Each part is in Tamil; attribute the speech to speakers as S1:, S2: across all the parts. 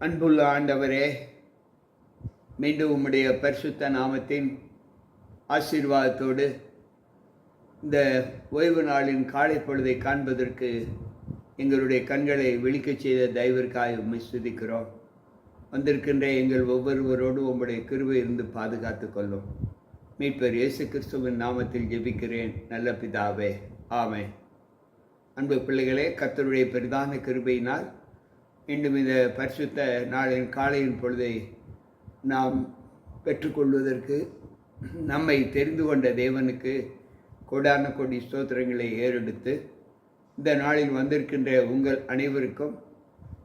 S1: அன்புள்ள ஆண்டவரே மீண்டும் உம்முடைய பரிசுத்த நாமத்தின் ஆசீர்வாதத்தோடு இந்த ஓய்வு நாளின் காலை பொழுதை காண்பதற்கு எங்களுடைய கண்களை விழிக்கச் செய்த தயவிற்காக உண்மை சுதிக்கிறோம் வந்திருக்கின்ற எங்கள் ஒவ்வொருவரோடு உம்முடைய கிருவை இருந்து பாதுகாத்து கொள்ளும். மீட்பர் இயேசு கிறிஸ்துவின் நாமத்தில் ஜெபிக்கிறேன். நல்ல பிதாவே ஆமே அன்பு பிள்ளைகளே கத்தருடைய பெரிதான கிருபையினால் இன்னும் இந்த பரிசுத்த நாளின் காலையின் பொழுதை நாம் பெற்றுக்கொள்வதற்கு நம்மை தெரிந்து கொண்ட தேவனுக்கு கொடான கொடி ஸ்தோத்திரங்களை ஏறெடுத்து இந்த நாளில் வந்திருக்கின்ற உங்கள் அனைவருக்கும்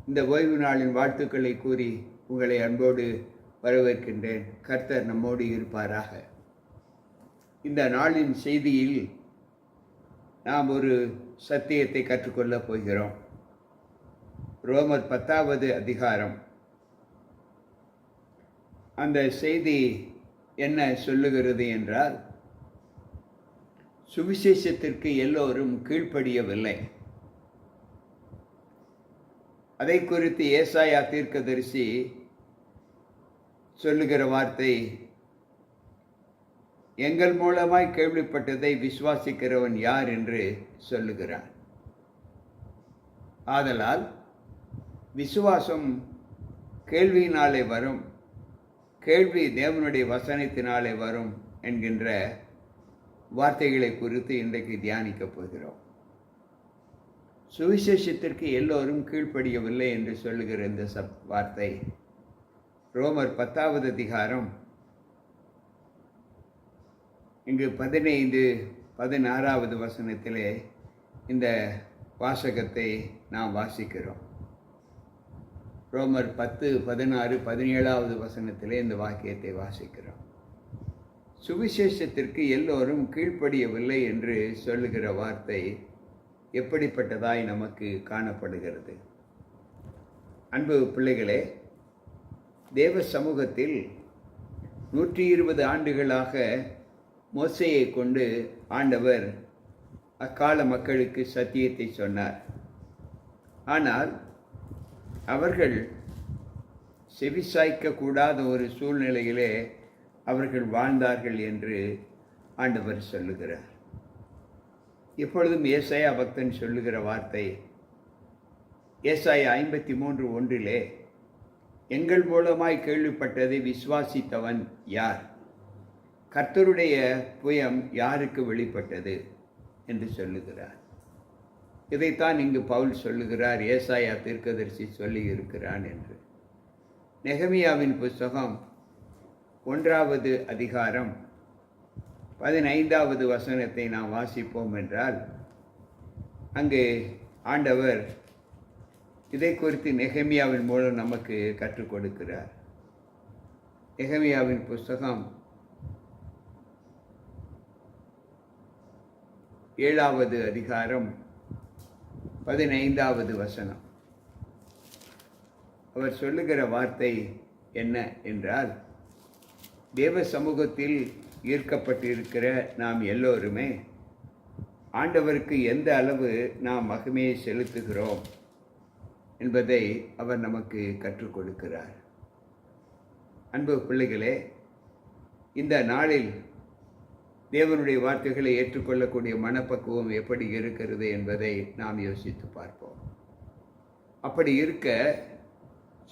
S1: இந்த ஓய்வு நாளின் வாழ்த்துக்களை கூறி உங்களை அன்போடு வரவேற்கின்றேன். கர்த்தர் நம்மோடு இருப்பாராக. இந்த நாளின் செய்தியில் நாம் ஒரு சத்தியத்தை கற்றுக்கொள்ளப் போகிறோம். ரோமர் பத்தாவது அதிகாரம். அந்த செய்தி என்ன சொல்லுகிறது என்றால் சுவிசேஷத்திற்கு எல்லோரும் கீழ்ப்படியவில்லை. அதை குறித்து ஏசாயா தீர்க்கதரிசி சொல்லுகிற வார்த்தை எங்கள் மூலமாய் கேள்விப்பட்டதை விசுவாசிக்கிறவன் யார்? என்று சொல்லுகிறான் ஆதலால் விசுவாசம் கேள்வியினாலே வரும் கேள்வி தேவனுடைய வசனத்தினாலே வரும் என்கின்ற வார்த்தைகளை குறித்து இன்றைக்கு தியானிக்கப் போகிறோம். சுவிசேஷத்திற்கு எல்லோரும் கீழ்ப்படியவில்லை என்று சொல்லுகிற இந்த சப் வார்த்தை ரோமர் பத்தாவது அதிகாரம் இங்கு பதினைந்து பதினாறாவது வசனத்திலே இந்த வாசகத்தை நாம் வாசிக்கிறோம். ரோமர் பத்து பதினாறு பதினேழாவது வசனத்திலே இந்த வாக்கியத்தை வாசிக்கிறோம். சுவிசேஷத்திற்கு எல்லோரும் கீழ்ப்படியவில்லை என்று சொல்லுகிற வார்த்தை எப்படிப்பட்டதாய் நமக்கு காணப்படுகிறது? அன்பு பிள்ளைகளே தேவ சமூகத்தில் நூற்றி இருபது ஆண்டுகளாக மோசையை கொண்டு ஆண்டவர் அக்கால மக்களுக்கு சத்தியத்தை சொன்னார். ஆனால் அவர்கள் செவிசாய்க்கக்கூடாத ஒரு சூழ்நிலையிலே அவர்கள் வாழ்ந்தார்கள் என்று ஆண்டவர் சொல்லுகிறார். இப்பொழுதும் ஏசாயா பக்தன் சொல்லுகிற வார்த்தை ஏசாயா ஐம்பத்தி மூன்று ஒன்றிலே எங்கள் மூலமாய் கேள்விப்பட்டதை விசுவாசித்தவன் யார்? கர்த்தருடைய புயம் யாருக்கு வெளிப்பட்டது? என்று சொல்லுகிறார். இதைத்தான் இங்கு பவுல் சொல்லுகிறார். ஏசாயா தீர்க்கதரிசி சொல்லி இருக்கிறான் என்று. நெகமியாவின் புஸ்தகம் ஒன்றாவது அதிகாரம் பதினைந்தாவது வசனத்தை நாம் வாசிப்போம் என்றால் அங்கு ஆண்டவர் இதை குறித்து நெகமியாவின் மூலம் நமக்கு கற்றுக் கொடுக்கிறார். நெகமியாவின் புஸ்தகம் ஏழாவது அதிகாரம் பதினைந்தாவது வசனம். அவர் சொல்லுகிற வார்த்தை என்ன என்றால் தேவ சமூகத்தில் ஈர்க்கப்பட்டிருக்கிற நாம் எல்லோருமே ஆண்டவருக்கு எந்த அளவு நாம் மகிமையை செலுத்துகிறோம் என்பதை அவர் நமக்கு கற்றுக் கொடுக்கிறார். அன்பு பிள்ளைகளே இந்த நாளில் தேவனுடைய வார்த்தைகளை ஏற்றுக்கொள்ளக்கூடிய மனப்பக்குவம் எப்படி இருக்கிறது என்பதை நாம் யோசித்து பார்ப்போம். அப்படி இருக்க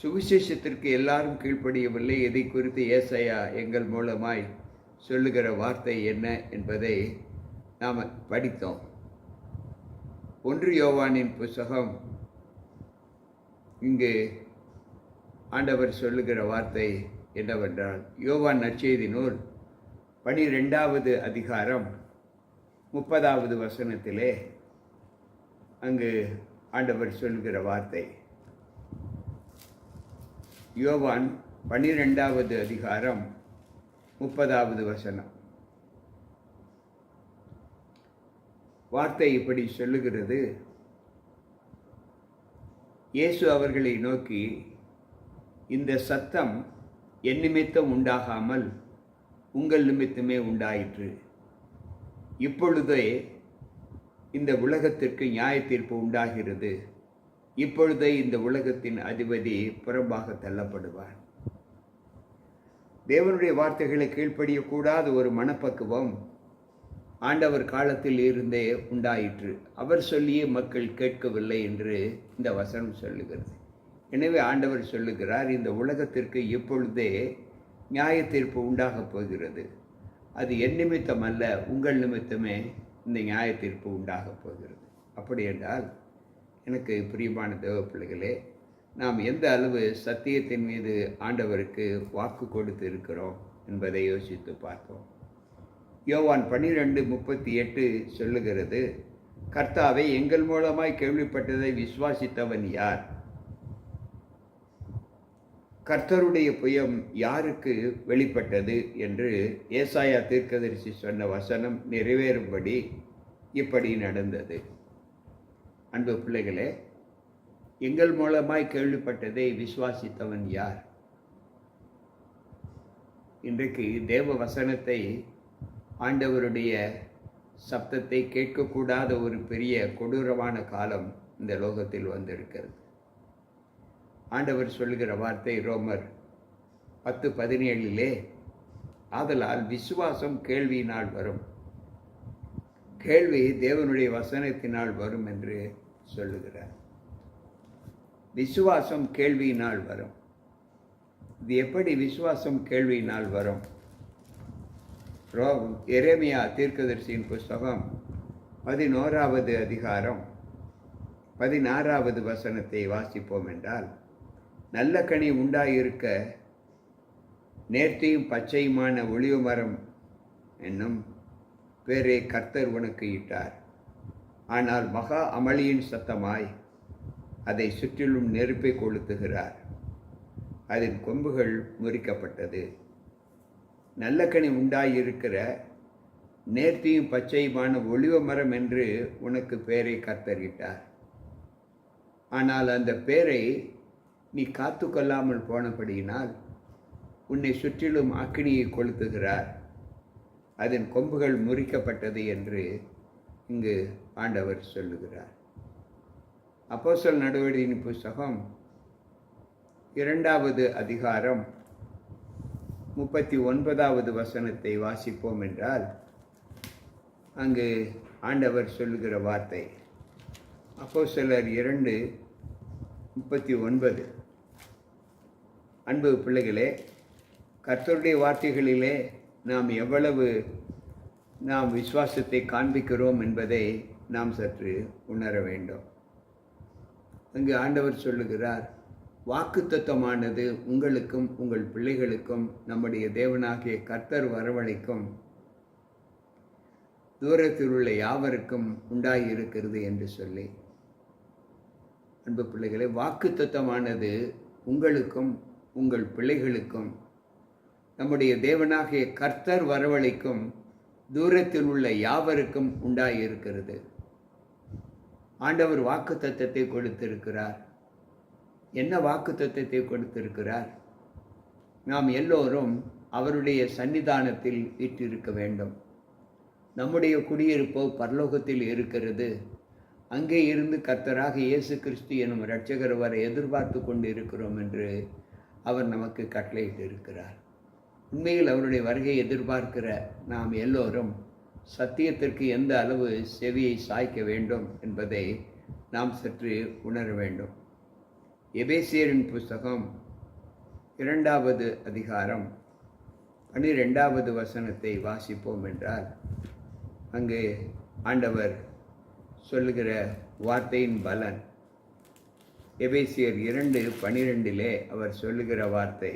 S1: சுவிசேஷத்திற்கு எல்லாரும் கீழ்ப்படியவில்லை. இதை குறித்து ஏசையா எங்கள் மூலமாய் சொல்லுகிற வார்த்தை என்ன என்பதை நாம் படித்தோம். ஒன்று யோவானின் புஸ்தகம் இங்கு ஆண்டவர் சொல்லுகிற வார்த்தை என்னவென்றால் யோவான் நற்செய்தி நூல் பனிரெண்டாவது அதிகாரம் முப்பதாவது வசனத்திலே அங்கு ஆண்டவர் சொல்கிற வார்த்தை. யோவான் பனிரெண்டாவது அதிகாரம் முப்பதாவது வசனம். வார்த்தை இப்படி சொல்லுகிறது. இயேசு அவர்களை நோக்கி இந்த சத்தம் என் நிமித்தம் உண்டாகாமல் உங்கள் நிமித்தமே உண்டாயிற்று. இப்பொழுதே இந்த உலகத்திற்கு நியாய தீர்ப்பு உண்டாகிறது. இப்பொழுதே இந்த உலகத்தின் அதிபதி புறம்பாக தள்ளப்படுவார். தேவனுடைய வார்த்தைகளை கீழ்ப்படியக்கூடாத ஒரு மனப்பக்குவம் ஆண்டவர் காலத்தில் இருந்தே உண்டாயிற்று. அவர் சொல்லியே மக்கள் கேட்கவில்லை என்று இந்த வசனம் சொல்லுகிறது. எனவே ஆண்டவர் சொல்லுகிறார் இந்த உலகத்திற்கு இப்பொழுதே நியாய தீர்ப்பு உண்டாகப் போகிறது. அது என் நிமித்தம் அல்ல உங்கள் நிமித்தமே இந்த நியாய தீர்ப்பு உண்டாகப் போகிறது. அப்படி என்றால் எனக்கு பிரியமான தேவ பிள்ளைகளே நாம் எந்த அளவு சத்தியத்தின் மீது ஆண்டவருக்கு வாக்கு கொடுத்து இருக்கிறோம் என்பதை யோசித்து பார்ப்போம். யோவான் பன்னிரெண்டு முப்பத்தி எட்டு சொல்லுகிறது கர்த்தாவை எங்கள் மூலமாய் கேள்விப்பட்டதை விசுவாசித்தவன் யார்? கர்த்தருடைய புயம் யாருக்கு வெளிப்பட்டது என்று ஏசாயா தீர்க்கதரிசி சொன்ன வசனம் நிறைவேறும்படி இப்படி நடந்தது. அன்பு பிள்ளைகளே எங்கள் மூலமாய் கேள்விப்பட்டதை விசுவாசித்தவன் யார்? இன்றைக்கு தேவ வசனத்தை ஆண்டவருடைய சப்தத்தை கேட்கக்கூடாத ஒரு பெரிய கொடூரமான காலம் இந்த லோகத்தில் வந்திருக்கிறது. ஆண்டவர் சொல்லுகிற வார்த்தை ரோமர் பத்து பதினேழிலே ஆதலால் விசுவாசம் கேள்வியினால் வரும். கேள்வி தேவனுடைய வசனத்தினால் வரும் என்று சொல்லுகிறார். விசுவாசம் கேள்வியினால் வரும். இது எப்படி விசுவாசம் கேள்வியினால் வரும்? ரோ எரேமியா தீர்க்கதரிசியின் புஸ்தகம் பதினோராவது அதிகாரம் பதினாறாவது வசனத்தை வாசிப்போம் என்றால் நல்ல கனி உண்டாயிருக்க நேர்த்தியும் பச்சையுமான ஒளிவு மரம் என்னும் பேரே கர்த்தர் உனக்கு இட்டார். ஆனால் மகா அமளியின் சத்தமாய் அதை சுற்றிலும் நெருப்பை கொளுத்துகிறார். அதன் கொம்புகள் முறிக்கப்பட்டது. நல்ல கனி உண்டாயிருக்கிற நேர்த்தியும் பச்சையுமான ஒளிவ மரம் என்று உனக்கு பெயரை கத்தறிட்டார் ஆனால் அந்த பெயரை நீ காத்து கொள்ளாமல் போனபடியினால் உன்னை சுற்றிலும் அக்கினியை கொளுத்துகிறார். அதன் கொம்புகள் முறிக்கப்பட்டது என்று இங்கு ஆண்டவர் சொல்லுகிறார். அப்போசல் நடவடிக்கையின் புஸ்தகம் இரண்டாவது அதிகாரம் முப்பத்தி ஒன்பதாவது வசனத்தை வாசிப்போம் என்றால் அங்கு ஆண்டவர் சொல்லுகிற வார்த்தை அப்போ சிலர் இரண்டு முப்பத்தி ஒன்பது அன்பு பிள்ளைகளே கர்த்தருடைய வார்த்தைகளிலே நாம் எவ்வளவு நாம் விசுவாசத்தை காண்பிக்கிறோம் என்பதை நாம் சற்று உணர வேண்டும். அங்கு ஆண்டவர் சொல்லுகிறார் வாக்குத்தத்தமானது உங்களுக்கும் உங்கள் பிள்ளைகளுக்கும் நம்முடைய தேவனாகிய கர்த்தர் வரவழைக்கும் தூரத்தில் உள்ள யாவருக்கும் உண்டாகியிருக்கிறது என்று சொல்லி. அன்பு பிள்ளைகளை வாக்குத்தத்தமானது உங்களுக்கும் உங்கள் பிள்ளைகளுக்கும் நம்முடைய தேவனாகிய கர்த்தர் வரவழைக்கும் தூரத்தில் உள்ள யாவருக்கும் உண்டாயிருக்கிறது. ஆண்டவர் வாக்கு தத்தத்தை கொடுத்திருக்கிறார். என்ன வாக்கு தத்தத்தை கொடுத்திருக்கிறார்? நாம் எல்லோரும் அவருடைய சன்னிதானத்தில் வீற்றிருக்க வேண்டும். நம்முடைய குடியிருப்போ பரலோகத்தில் இருக்கிறது. அங்கே இருந்து கர்த்தராக இயேசு கிறிஸ்து எனும் இரட்சகர் வரை எதிர்பார்த்து கொண்டு இருக்கிறோம் என்று அவர் நமக்கு கட்டளையிட்டு இருக்கிறார். உண்மையில் அவருடைய வருகை எதிர்பார்க்கிற நாம் எல்லோரும் சத்தியத்திற்கு எந்த அளவு செவியை சாய்க்க வேண்டும் என்பதை நாம் சற்று உணர வேண்டும். எபேசியரின் புஸ்தகம் இரண்டாவது அதிகாரம் பனிரெண்டாவது வசனத்தை வாசிப்போம் என்றால் அங்கு ஆண்டவர் சொல்லுகிற வார்த்தையின் பலன் எபேசியர் இரண்டு பனிரெண்டிலே அவர் சொல்லுகிற வார்த்தை.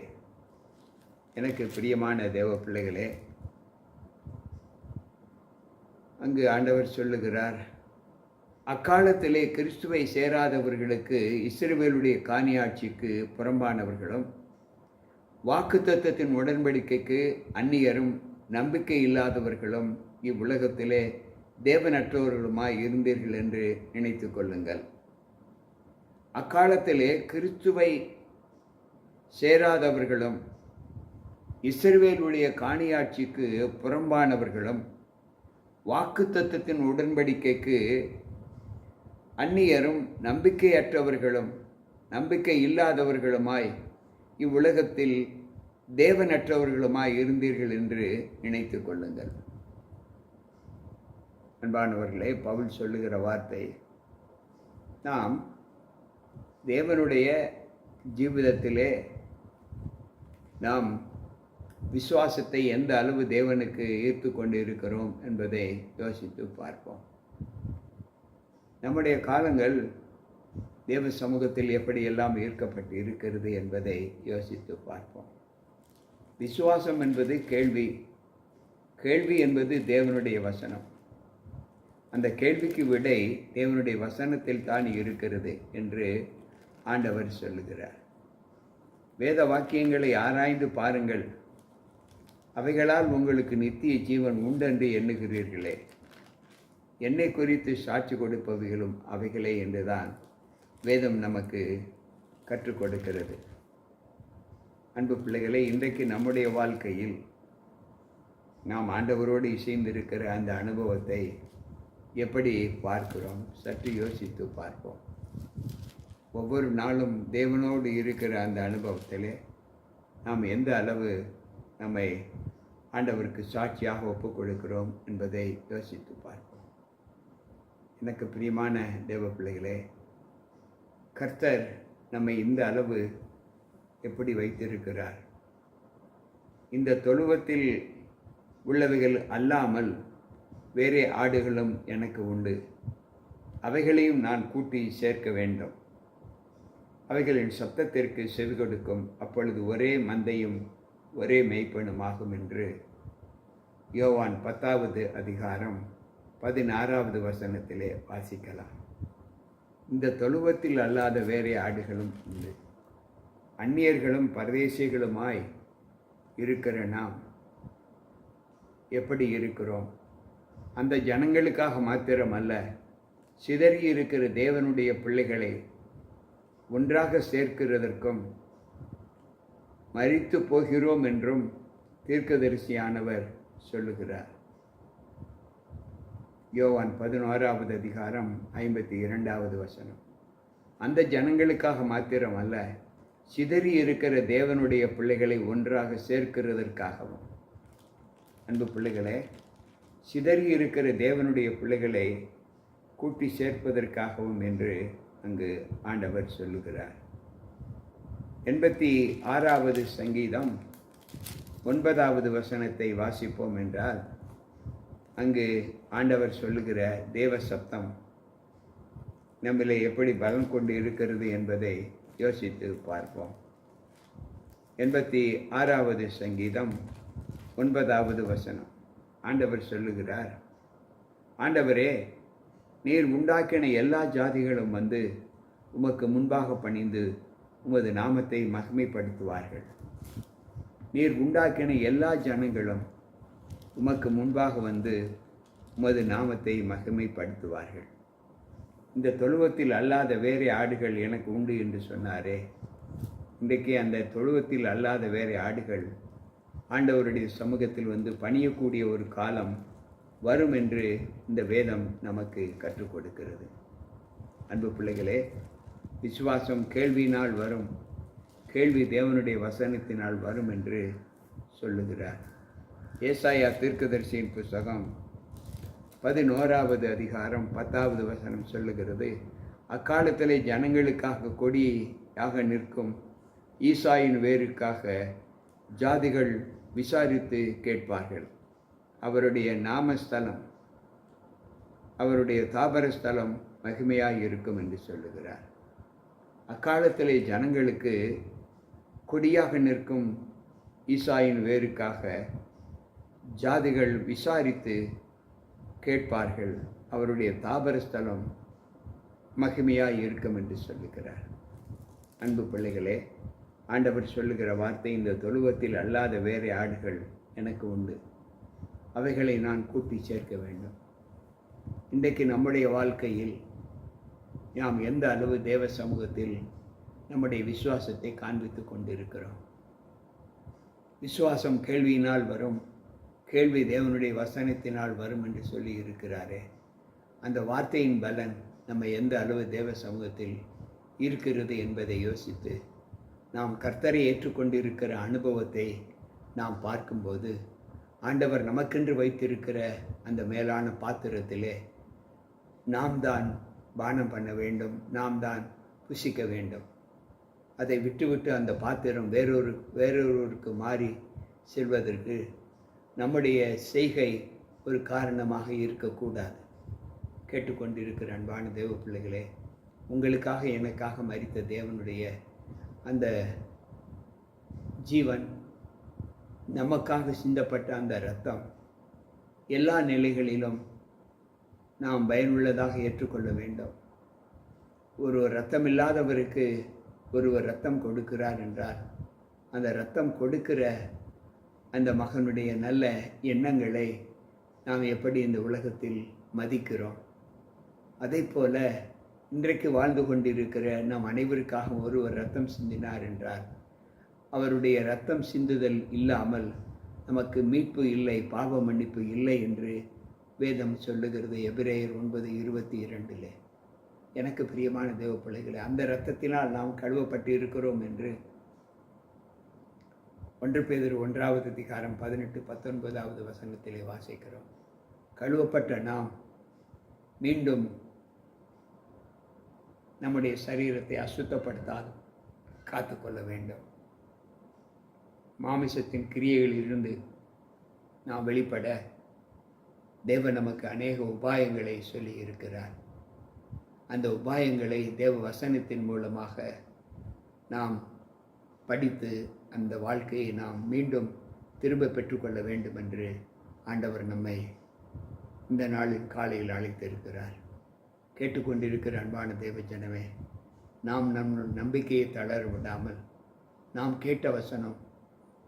S1: எனக்கு பிரியமான தேவ பிள்ளைகளே அங்கு ஆண்டவர் சொல்லுகிறார் அக்காலத்திலே கிறிஸ்துவை சேராதவர்களுக்கு இஸ்ரவேலுடைய காணியாட்சிக்கு புறம்பானவர்களும் வாக்குத்தத்தத்தின் உடன்படிக்கைக்கு அந்நியரும் நம்பிக்கை இல்லாதவர்களும் இவ்வுலகத்திலே தேவனற்றவர்களுமாய் இருந்தீர்கள் என்று நினைத்து கொள்ளுங்கள். அக்காலத்திலே கிறிஸ்துவை சேராதவர்களும் இஸ்ரவேலுடைய காணியாட்சிக்கு புறம்பானவர்களும் வாக்குத்தத்தத்தின் உடன்படிக்கைக்கு அந்நியரும் நம்பிக்கையற்றவர்களும் நம்பிக்கை இல்லாதவர்களுமாய் இவ்வுலகத்தில் தேவனற்றவர்களுமாய் இருந்தீர்கள் என்று நினைத்து கொள்ளுங்கள். அன்பானவர்களே பவுல் சொல்லுகிற வார்த்தை நாம் தேவனுடைய ஜீவிதத்திலே நாம் விசுவாசத்தை எந்த அளவு தேவனுக்கு ஈர்த்து கொண்டு இருக்கிறோம் என்பதை யோசித்து பார்ப்போம். நம்முடைய காலங்கள் தேவ சமூகத்தில் எப்படியெல்லாம் ஈர்க்கப்பட்டு இருக்கிறது என்பதை யோசித்து பார்ப்போம். விசுவாசம் என்பது கேள்வி. கேள்வி என்பது தேவனுடைய வசனம். அந்த கேள்விக்கு விடை தேவனுடைய வசனத்தில் தான் இருக்கிறது என்று ஆண்டவர் சொல்லுகிறார். வேத வாக்கியங்களை ஆராய்ந்து பாருங்கள். அவைகளால் உங்களுக்கு நித்திய ஜீவன் உண்டென்று எண்ணுகிறீர்களே. என்னை குறித்து சாட்சி கொடுப்பவைகளும் அவைகளே என்றுதான் வேதம் நமக்கு கற்றுக் கொடுக்கிறது. அன்பு பிள்ளைகளே இன்றைக்கு நம்முடைய வாழ்க்கையில் நாம் ஆண்டவரோடு இசைந்திருக்கிற அந்த அனுபவத்தை எப்படி பார்க்கிறோம்? சற்று யோசித்து பார்ப்போம். ஒவ்வொரு நாளும் தேவனோடு இருக்கிற அந்த அனுபவத்தில் நாம் எந்த அளவு நம்மை ஆண்டவருக்கு சாட்சியாக ஒப்பு கொடுக்கிறோம் என்பதை யோசித்து பார்ப்போம். எனக்கு பிரியமான தேவ பிள்ளைகளே கர்த்தர் நம்மை இந்த அளவு எப்படி வைத்திருக்கிறார்? இந்த தொழுவத்தில் உள்ளவைகள் அல்லாமல் வேறே ஆடுகளும் எனக்கு உண்டு. அவைகளையும் நான் கூட்டி சேர்க்க வேண்டும். அவைகளின் சத்தத்திற்கு செவி கொடுக்கும் அப்பொழுது ஒரே மந்தையும் ஒரே மெய்ப்பெண்ணுமாகும் என்று யோவான் பத்தாவது அதிகாரம் பதினாறாவது வசனத்திலே வாசிக்கலாம். இந்த தொழுவத்தில் அல்லாத வேறே ஆடுகளும் உண்டு. அந்நியர்களும் பரதேசிகளுமாய் இருக்கிற நாம் எப்படி இருக்கிறோம்? அந்த ஜனங்களுக்காக மாத்திரமல்ல சிதறி இருக்கிற தேவனுடைய பிள்ளைகளை ஒன்றாக சேர்க்கிறதற்கும் மறித்து போகிறோம் என்றும் தீர்க்கதரிசியானவர் சொல்லுகிறார். யோவான் பதினோராவது அதிகாரம் ஐம்பத்தி இரண்டாவது வசனம். அந்த ஜனங்களுக்காக மாத்திரம் அல்ல சிதறி இருக்கிற தேவனுடைய பிள்ளைகளை ஒன்றாக சேர்க்கிறதற்காகவும். அன்பு பிள்ளைகளே சிதறி இருக்கிற தேவனுடைய பிள்ளைகளை கூட்டி சேர்ப்பதற்காகவும் என்று அங்கு ஆண்டவர் சொல்லுகிறார். எண்பத்தி ஆறாவது சங்கீதம் ஒன்பதாவது வசனத்தை வாசிப்போம் என்றால் அங்கு ஆண்டவர் சொல்லுகிற தேவ சப்தம் நம்மளை எப்படி பலம் கொண்டு இருக்கிறது என்பதை யோசித்து பார்ப்போம். எண்பத்தி ஆறாவது சங்கீதம் ஒன்பதாவது வசனம். ஆண்டவர் சொல்லுகிறார் ஆண்டவரே நீர் உண்டாக்கின எல்லா ஜாதிகளும் வந்து உமக்கு முன்பாக பணிந்து உமது நாமத்தை மகிமைப்படுத்துவார்கள். நீர் உண்டாக்கின எல்லா ஜனங்களும் உமக்கு முன்பாக வந்து உமது நாமத்தை மகிமைப்படுத்துவார்கள். இந்த தொழுவத்தில் அல்லாத வேறே ஆடுகள் எனக்கு உண்டு என்று சொன்னாரே. இன்றைக்கு அந்த தொழுவத்தில் அல்லாத வேறே ஆடுகள் ஆண்டவருடைய சமூகத்தில் வந்து பணியக்கூடிய ஒரு காலம் வரும் என்று இந்த வேதம் நமக்கு கற்றுக் கொடுக்கிறது. அன்பு பிள்ளைகளே விசுவாசம் கேள்வியினால் வரும் கேள்வி தேவனுடைய வசனத்தினால் வரும் என்று சொல்லுகிறார். ஏசாயா தீர்க்கதரிசியின் புஸ்தகம் பதினோராவது அதிகாரம் பத்தாவது வசனம் சொல்லுகிறது அக்காலத்திலே ஜனங்களுக்காக கொடியாக நிற்கும் ஈசாயின் வேருக்காக ஜாதிகள் விசாரித்து கேட்பார்கள். அவருடைய நாமஸ்தலம் அவருடைய தாபர ஸ்தலம் மகிமையாக இருக்கும் என்று சொல்லுகிறார். அக்காலத்திலே ஜனங்களுக்கு கொடியாக நிற்கும் ஈசாயின் வேருக்காக ஜாதிகள் விசாரித்து கேட்பார்கள் அவருடைய தாபர ஸ்தலம் மகிமையாக இருக்கும் என்று சொல்லுகிறார். அன்பு பிள்ளைகளே ஆண்டவர் சொல்லுகிற வார்த்தை இந்த தொழுவத்தில் அல்லாத வேறு ஆடுகள் எனக்கு உண்டு. அவைகளை நான் கூட்டி சேர்க்க வேண்டும். இன்றைக்கு நம்முடைய வாழ்க்கையில் நாம் எந்த அளவு தேவ சமூகத்தில் நம்முடைய விசுவாசத்தை காண்பித்து கொண்டிருக்கிறோம்? விசுவாசம் கேள்வியினால் வரும் கேள்வி தேவனுடைய வசனத்தினால் வரும் என்று சொல்லி இருக்கிறாரே. அந்த வார்த்தையின் பலன் நம்ம எந்த அளவு தேவ சமூகத்தில் இருக்கிறது என்பதை யோசித்து நாம் கர்த்தரை ஏற்றுக்கொண்டிருக்கிற அனுபவத்தை நாம் பார்க்கும்போது ஆண்டவர் நமக்கென்று வைத்திருக்கிற அந்த மேலான பாத்திரத்திலே நாம் தான் பானம் பண்ண வேண்டும் நாம் தான் புசிக்க வேண்டும். அதை விட்டுவிட்டு அந்த பாத்திரம் வேறொரு வேறொருவருக்கு மாறி செல்வதற்கு நம்முடைய செய்கை ஒரு காரணமாக இருக்கக்கூடாது. கேட்டுக்கொண்டிருக்கிற அன்பான தேவ பிள்ளைகளே உங்களுக்காக எனக்காக மரித்த தேவனுடைய அந்த ஜீவன் நமக்காக சிந்தப்பட்ட அந்த இரத்தம் எல்லா நிலைகளிலும் நாம் பயனுள்ளதாக ஏற்றுக்கொள்ள வேண்டும். ஒரு ரத்தம் இல்லாதவருக்கு ஒருவர் ரத்தம் கொடுக்கிறார் என்றால் அந்த ரத்தம் கொடுக்கிற அந்த மகனுடைய நல்ல எண்ணங்களை நாம் எப்படி இந்த உலகத்தில் மதிக்கிறோம்? அதே போல இன்றைக்கு வாழ்ந்து கொண்டிருக்கிற நம் அனைவருக்காக ஒருவர் ரத்தம் சிந்தினார் என்றார் அவருடைய ரத்தம் சிந்துதல் இல்லாமல் நமக்கு மீட்பு இல்லை பாவ மன்னிப்பு இல்லை என்று வேதம் சொல்லுகிறது. எபிரேயர் ஒன்பது இருபத்தி இரண்டிலே. எனக்கு பிரியமான தேவ பிள்ளைகளை அந்த இரத்தத்தினால் நாம் கழுவப்பட்டு இருக்கிறோம் என்று ஒன்று பேதர் ஒன்றாவது அதிகாரம் பதினெட்டு பத்தொன்பதாவது வசனத்திலே வாசிக்கிறோம். கழுவப்பட்ட நாம் மீண்டும் நம்முடைய சரீரத்தை அசுத்தப்படுத்தாது காத்துக்கொள்ள வேண்டும். மாமிசத்தின் கிரியைகளிலிருந்து நாம் வெளிப்பட தேவன் நமக்கு அநேக உபாயங்களை சொல்லி இருக்கிறார் அந்த உபாயங்களை தேவ வசனத்தின் மூலமாக நாம் படித்து அந்த வாழ்க்கையை நாம் மீண்டும் திரும்ப பெற்றுக்கொள்ள வேண்டும் என்று ஆண்டவர் நம்மை இந்த நாளின் காலையில் அழைத்திருக்கிறார். கேட்டுக்கொண்டிருக்கிற அன்பான தேவஜனமே நாம் நம் நம்பிக்கையை தளர விடாமல் நாம் கேட்ட வசனம்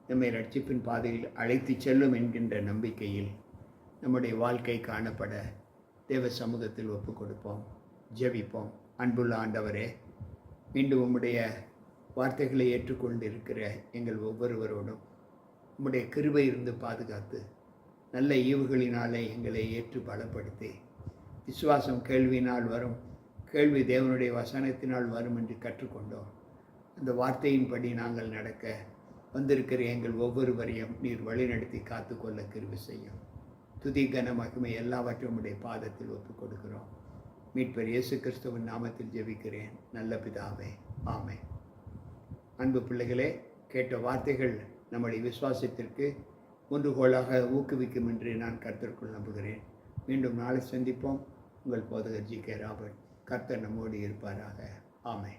S1: நம்மை ரட்சிப்பின் பாதையில் அழைத்து செல்லும் என்கின்ற நம்பிக்கையில் நம்முடைய வாழ்க்கை காணப்பட தேவ சமூகத்தில் ஒப்பு கொடுப்போம். ஜெபிப்போம். அன்புள்ள ஆண்டவரே மீண்டும் உம்முடைய வார்த்தைகளை ஏற்றுக்கொண்டிருக்கிற எங்கள் ஒவ்வொருவரோடும் உம்முடைய கிருபை இருந்து பாதுகாத்து நல்ல ஈவுகளினாலே எங்களை ஏற்று பலப்படுத்தி விசுவாசம் கேள்வியினால் வரும் கேள்வி தேவனுடைய வசனத்தினால் வரும் என்று கற்றுக்கொண்டோம். அந்த வார்த்தையின்படி நாங்கள் நடக்க வந்திருக்கிற எங்கள் ஒவ்வொருவரையும் நீர் வழிநடத்தி காத்துக்கொள்ள கிருவி செய்யும். துதி கன மகிமை எல்லாவற்றையும் உடைய பாதத்தில் ஒப்புக் கொடுக்கிறோம். மீட்பர் இயேசு கிறிஸ்துவின் நாமத்தில் ஜெபிக்கிறேன். நல்ல பிதாவே ஆமே அன்பு பிள்ளைகளே கேட்ட வார்த்தைகள் நம்முடைய விசுவாசத்திற்கு ஒன்றுகோலாக ஊக்குவிக்கும் என்று நான் கருத்திற்குள் நம்புகிறேன். மீண்டும் நாளை சந்திப்போம். உங்கள் போதகர் ஜி கே ராபர்ட். கர்த்தர் நம்மோடு இருப்பாராக. ஆமை